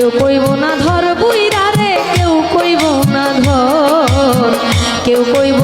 কেউ কইব না ধর বুইরা রে কেউ কইব না ধর। কেউ কইব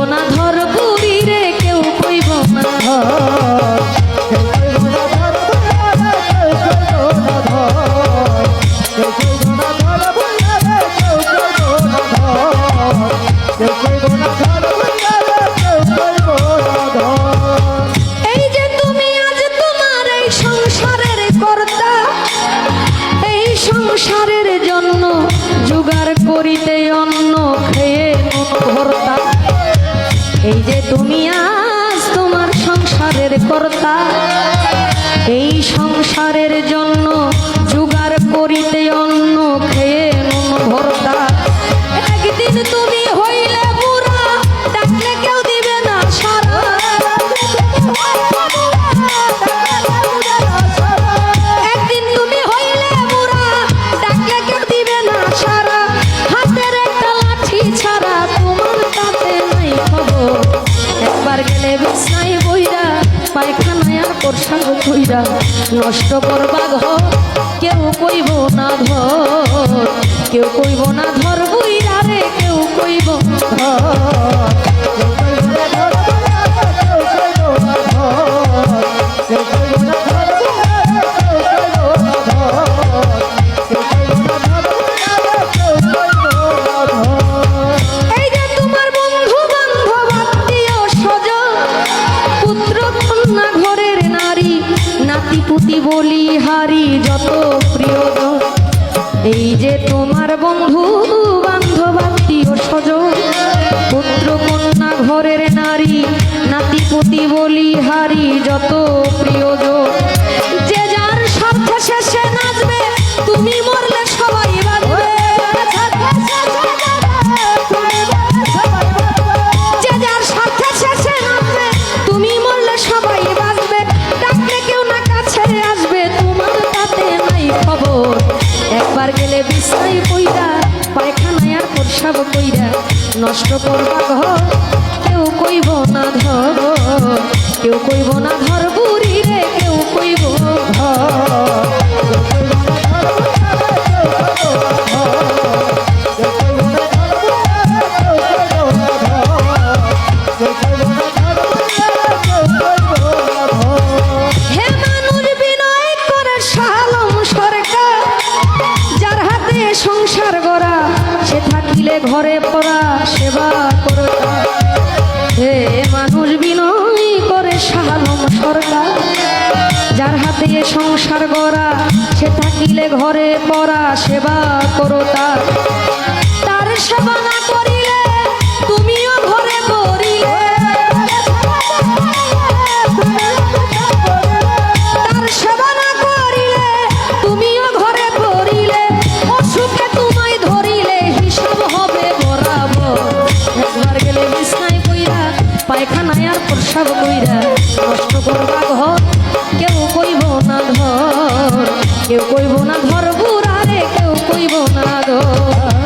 সংসারের জন্য জোগাড় করিতে অন্ন খেয়ে মন এই যে তুমি আজ তোমার সংসারের কর্তা কইরা নষ্ট করবা ঘর। কেউ কইব না ঘর কেউ কইব না পুতি বলি হারি যত প্রিয় এই যে তোমার বন্ধু বান্ধব আত্মীয় স্বজন, পুত্র কন্যা, ঘরের নারী নাতি পুতি বলি হারি যত প্রসাব কইরা নষ্ট করবা ঘর কেউ কইব না ধর কেউ কইব না ধর বুড়ি রে, কেউ কইব ধর। ঘরে পড়া, সেবা করতা হে মানুষ, বিনয় করে সালম সরকার। যার হাতে সংসার গড়া, সে থাকিলে ঘরে পড়া, সেবা করো তার সেবা না করি কইরা নষ্ট করবা ঘর কেউ কইব না ধর, কেউ কইব না ধর বুড়ারে কেউ কইব না ধর।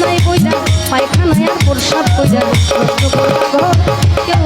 নাই বইটা পায়খানায় আর প্রসাব বইটা কষ্ট করো কেউ